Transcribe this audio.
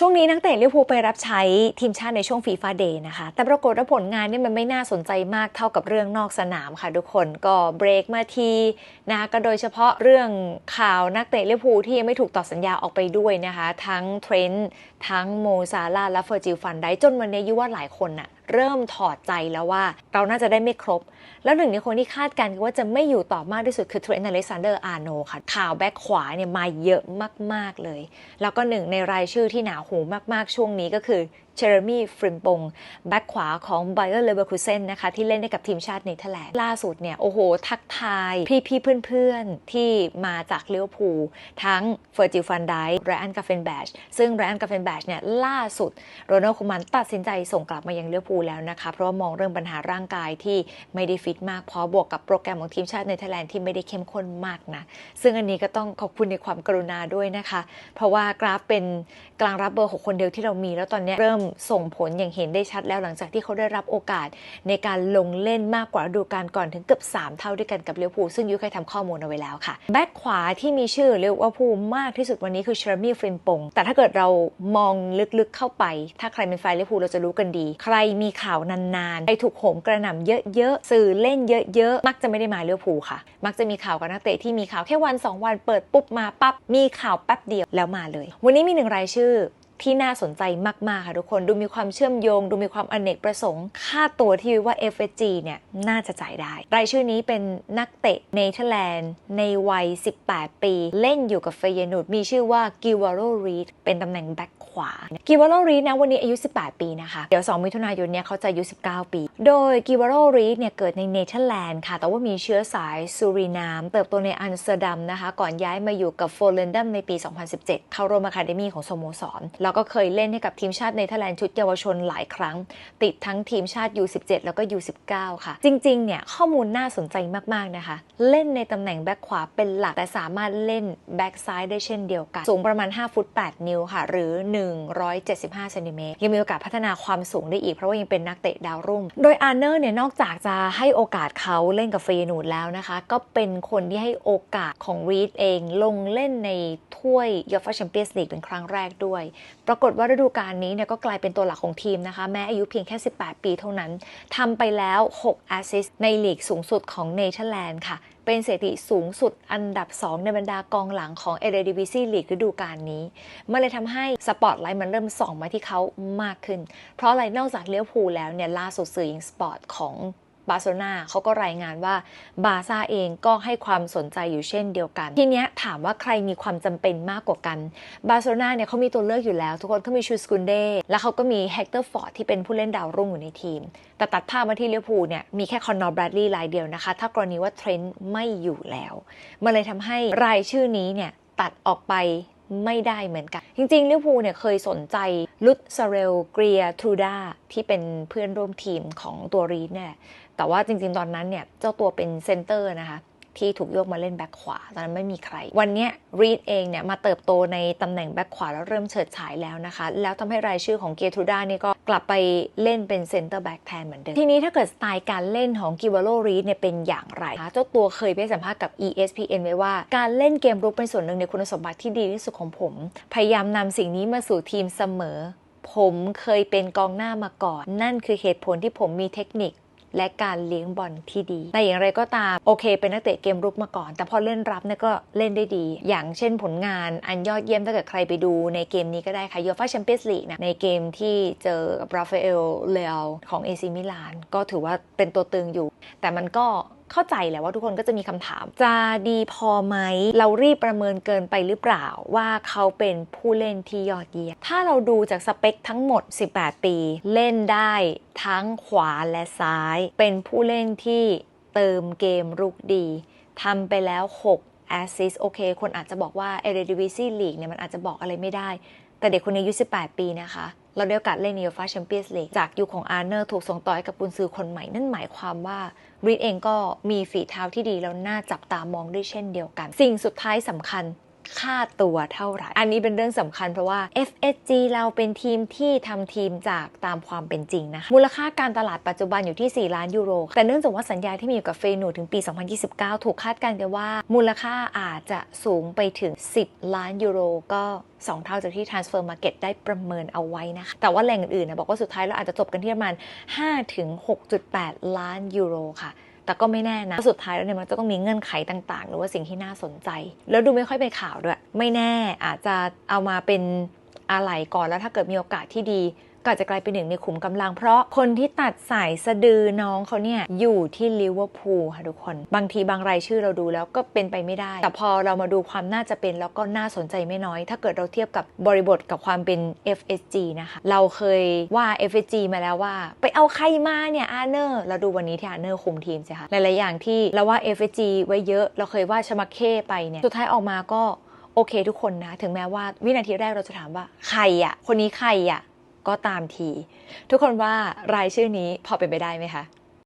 ช่วงนี้นักเตะลิเวอร์พูลไปรับใช้ทีมชาติในช่วงฟีฟ่าเดย์นะคะ แต่ปรากฏว่าผลงานเนี่ยมันไม่น่าสนใจมากเท่ากับเรื่องนอกสนามค่ะทุกคนก็เบรกมาทีนะคะก็โดยเฉพาะเรื่องข่าวนักเตะลิเวอร์พูลที่ยังไม่ถูกต่อสัญญาออกไปด้วยนะคะ ทั้งเทรนต์ทั้งโมซาลาและเฟอร์จิลฟันได้จนวันนี้ยุว่าหลายคนน่ะ เริ่มถอดใจแล้วว่า เราน่าจะได้ไม่ครบ แล้วหนึ่งในคนที่คาดการณ์ว่าจะไม่อยู่ต่อมากที่สุดคือเทรนด์อเล็กซานเดอร์อาร์โนค่ะ ข่าวแบ็คขวาเนี่ยมาเยอะมาก ๆ เลย แล้วก็หนึ่งในรายชื่อที่หนาหูมาก ๆ ช่วงนี้ก็คือ เจอร์มี่ฟริมปงแบ็คขวาของไบเออร์เลเวอร์คูเซนนะคะที่เล่นให้กับทีมชาติเนเธอร์แลนด์ล่าสุดเนี่ยโอ้โห ทักทาย พี่ๆเพื่อนๆ ที่มาจากเลี้ยวพูทั้งเฟอร์จิลฟันไดไรอันกาเฟนแบชซึ่งไรอันกาเฟนแบชเนี่ยล่าสุดโรนัลคูมันตัดสินใจส่งกลับมายังเลี้ยวพูแล้วนะคะเพราะว่ามองเรื่องปัญหาร่างกายที่ไม่ได้ฟิตมากพอบวกกับโปรแกรมของทีมชาติเนเธอร์แลนด์ที่ไม่ได้เข้มข้นมากนะซึ่งอันนี้ก็ต้องขอบคุณในความกรุณาด้วยนะคะ เพราะว่ากราฟเป็นกลางรับเบอร์หกคนเดียวที่เรามีแล้วตอนนี้เริ่มส่งผลอย่างเห็นได้ชัดแล้วหลังจากที่เขาได้รับโอกาสในการลงเล่นมากกว่าฤดูกาลก่อนถึงเกือบ 3 เท่าด้วยกันกับเลี้ยวภูซึ่งยุ้ยเคยทำข้อมูลเอาไว้แล้วค่ะ แบ็คขวาที่มีชื่อเลี้ยวภูมากที่สุดวันนี้คือเชอร์มี่ฟริมปงแต่ถ้าเกิดเรามองลึกๆเข้าไป ถ้าใครเป็นแฟนเลี้ยวภูเราจะรู้กันดี ใครมีข่าวนานๆใครถูกโหมกระหน่ำเยอะๆสื่อเล่นเยอะๆมักจะไม่ได้มาเลี้ยวภูค่ะ มักจะมีข่าวกับนักเตะที่มีข่าวแค่วันสองวันเปิดปุ๊บมาปั๊บมีข่าวแป๊บเดียวแล้วมาเลย วันนี้มีหนึ่งรายชื่อ ที่น่าสนใจมากๆค่ะทุกคนดูมีความเชื่อมโยง ดูมีความอเนกประสงค์ ค่าตัวที่ว่า FSG เนี่ยน่าจะจ่ายได้ รายชื่อนี้เป็นนักเตะเนเธอร์แลนด์ในวัย 18 ปี เล่นอยู่กับเฟยนูดมีชื่อว่ากิวาโรรีดเป็นตำแหน่งแบ็คขวากิวาโรรีดนะวันนี้อายุ 18 ปีนะคะ เดี๋ยว 2 มิถุนายนเนี่ยเขาจะอายุ 19 ปี โดยกิวาโรรีดเนี่ยเกิดในเนเธอร์แลนด์ค่ะ แต่ว่ามีเชื้อสายซูรินาม เติบโตในอัมสเตอร์ดัมนะคะ ก่อนย้ายมาอยู่กับโฟลเลนดัมในปี 2017 เข้าร่วมอะคาเดมีของสโมสรแล้วก็เคยเล่นให้กับทีมชาติเนเธอร์แลนด์ชุดเยาวชนหลายครั้ง ติดทั้งทีมชาติ U17 แล้วก็ U19 ค่ะ จริง ๆ เนี่ย ข้อมูลน่าสนใจมาก ๆ นะคะ เล่นในตำแหน่งแบ็คขวาเป็นหลัก แต่สามารถเล่นแบ็คซ้ายได้เช่นเดียวกัน สูงประมาณ 5 ฟุต 8 นิ้วค่ะ หรือ 175เซนติเมตรยังมีโอกาสพัฒนาความสูงได้อีก เพราะว่ายังเป็นนักเตะดาวรุ่ง โดยอาร์เนอร์เนี่ยนอกจากจะให้โอกาสเขาเล่นกับเฟยนูดแล้วนะคะ ก็เป็นคนที่ให้โอกาสของรีดเองลงเล่นในถ้วยยูฟ่าแชมเปี้ยนส์ลีกเป็นครั้งแรกด้วย ปรากฏว่าฤดูกาลนี้เนี่ยก็กลายเป็นตัวหลักของทีมนะคะ แม้อายุเพียงแค่ 18 ปีเท่านั้นทำไปแล้ว 6 แอสซิสในลีกสูงสุดของเนเธอร์แลนด์ค่ะ เป็นสถิติสูงสุดอันดับ 2 ในบรรดากองหลังของเอเดดิวิซีลีกฤดูกาลนี้ มันเลยทำให้สปอตไลท์มันเริ่มส่องมาที่เขามากขึ้น เพราะอะไรนอกจากเลี้ยวภูแล้วเนี่ยล่าสุดสื่อยิงสปอร์ตของ บาร์เซโลนาเขาก็รายงานว่าบาซ่าเองก็ให้ความสนใจอยู่เช่นเดียวกัน ทีเนี้ยถามว่าใครมีความจำเป็นมากกว่ากัน บาร์เซโลนาเนี่ยเขามีตัวเลือกอยู่แล้ว ทุกคนเขามีชูสกุนเดแล้วเขาก็มีเฮกเตอร์ฟอร์ดที่เป็นผู้เล่นดาวรุ่งอยู่ในทีม แต่ตัดภาพมาที่เลี้ยวภูลเนี่ยมีแค่คอนนอร์แบรดลีย์รายเดียวนะคะ ถ้ากรณีว่าเทรนต์ไม่อยู่แล้ว มันเลยทำให้รายชื่อนี้เนี่ยตัดออกไป ไม่ได้เหมือนกัน จริงๆลิเวอร์พูลเนี่ยเคยสนใจลุตซาเรลเกรียทรูดาที่เป็นเพื่อนร่วมทีมของตัวรีดเนี่ยแต่ว่าจริงๆตอนนั้นเนี่ยเจ้าตัวเป็นเซนเตอร์นะคะ ที่ถูกโยกมาเล่นแบ็คขวาตอนนั้นไม่มีใคร วันนี้รีดเองเนี่ยมาเติบโตในตำแหน่งแบ็คขวาแล้วเริ่มเฉิดฉายแล้วนะคะ แล้วทำให้รายชื่อของเกียร์ทูด้านี่ก็กลับไปเล่นเป็นเซนเตอร์แบ็คแทนเหมือนเดิม ทีนี้ถ้าเกิดสไตล์การเล่นของกิวาโลรีดเนี่ยเป็นอย่างไรคะเจ้าตัวเคยไปสัมภาษณ์กับ ESPN ไว้ว่า การเล่นเกมรุกเป็นส่วนหนึ่งในคุณสมบัติที่ดีที่สุดของผม พยายามนำสิ่งนี้มาสู่ทีมเสมอ ผมเคยเป็นกองหน้ามาก่อน นั่นคือเหตุผลที่ผมมีเทคนิค และการเลี้ยงบอลที่ดี แต่อย่างไรก็ตามโอเค เป็นนักเตะเกมรุกมาก่อน แต่พอเล่นรับเนี่ยก็เล่นได้ดี อย่างเช่นผลงานอันยอดเยี่ยมถ้าเกิดใครไปดูในเกมนี้ก็ได้ค่ะยูฟ่าแชมเปี้ยนส์ลีกนะในเกมที่เจอบราฟาเอลเลอของเอซิมิลานก็ถือว่าเป็นตัวตึงอยู่ แต่มันก็ เข้าใจแหละว่าทุกคนก็จะมีคำถาม จะดีพอไหม เรารีบประเมินเกินไปหรือเปล่าว่าเขาเป็นผู้เล่นที่ยอดเยี่ยมถ้าเราดูจากสเปคทั้งหมด 18 ปี เล่นได้ทั้งขวาและซ้าย เป็นผู้เล่นที่เติมเกมรุกดีทำไปแล้ว 6 แอสซิสโอเค คนอาจจะบอกว่าเอเรดิวิซีลีกเนี่ยมันอาจจะบอกอะไรไม่ได้ แต่เด็กคนนี้อายุ 18 ปีนะคะ เราได้โอกาสเล่นในยูฟ่าแชมเปี้ยนส์ลีกจากยุคของอาร์เนอร์ถูกส่งต่อให้กับกุนซือคนใหม่นั่นหมายความว่ารีดเองก็มีฝีเท้าที่ดีแล้วน่าจับตามองด้วยเช่นเดียวกัน สิ่งสุดท้ายสำคัญ ค่าตัวเท่าไหร่ อันนี้เป็นเรื่องสำคัญเพราะว่า FSG เราเป็นทีมที่ทำทีมจากตามความเป็นจริงนะคะมูลค่าการตลาดปัจจุบันอยู่ที่ 4 ล้านยูโร แต่เนื่องจากว่าสัญญาที่มีอยู่กับเฟนูถึงปี 2029 ถูกคาดการณ์กันว่า มูลค่าอาจจะสูงไปถึง 10 ล้านยูโรก็2 เท่าจากที่ Transfer Market ได้ประเมินเอาไว้นะคะ แต่ว่าแหล่งอื่นๆนะบอกว่าสุดท้ายเราอาจจะจบกันที่ประมาณ 5-6.8 ล้านยูโรค่ะ แต่ก็ไม่แน่นะสุดท้ายแล้วเนี่ยมันจะต้องมีเงื่อนไขต่างๆ หรือว่าสิ่งที่น่าสนใจ แล้วดูไม่ค่อยเป็นข่าวด้วย ไม่แน่อาจจะเอามาเป็นอะไรก่อนแล้วถ้าเกิดมีโอกาสที่ดี ก็จะกลายเป็นหนึ่งในขุมกำลัง เพราะคนที่ตัดสายสะดือน้องเขาเนี่ยอยู่ที่ลิเวอร์พูลค่ะทุกคน บางทีบางรายชื่อเราดูแล้วก็เป็นไปไม่ได้ แต่พอเรามาดูความน่าจะเป็นแล้วก็น่าสนใจไม่น้อย ถ้าเกิดเราเทียบกับบริบทกับความเป็น FSG นะคะ เราเคยว่า FSG มาแล้วว่า ไปเอาใครมาเนี่ยอาร์เนอร์เราดูวันนี้ที่อาร์เนอร์คุมทีมสิคะหลายๆอย่างที่เราว่า FSG ไว้เยอะ เราเคยว่าชมาเคไปเนี่ยสุดท้ายออกมาก็โอเคทุกคนนะ ถึงแม้ว่าวินาทีแรกเราจะถามว่าใครอะคนนี้ใครอะ ก็ตามที ทุกคนว่ารายชื่อนี้พอเป็นไปได้ไหมคะ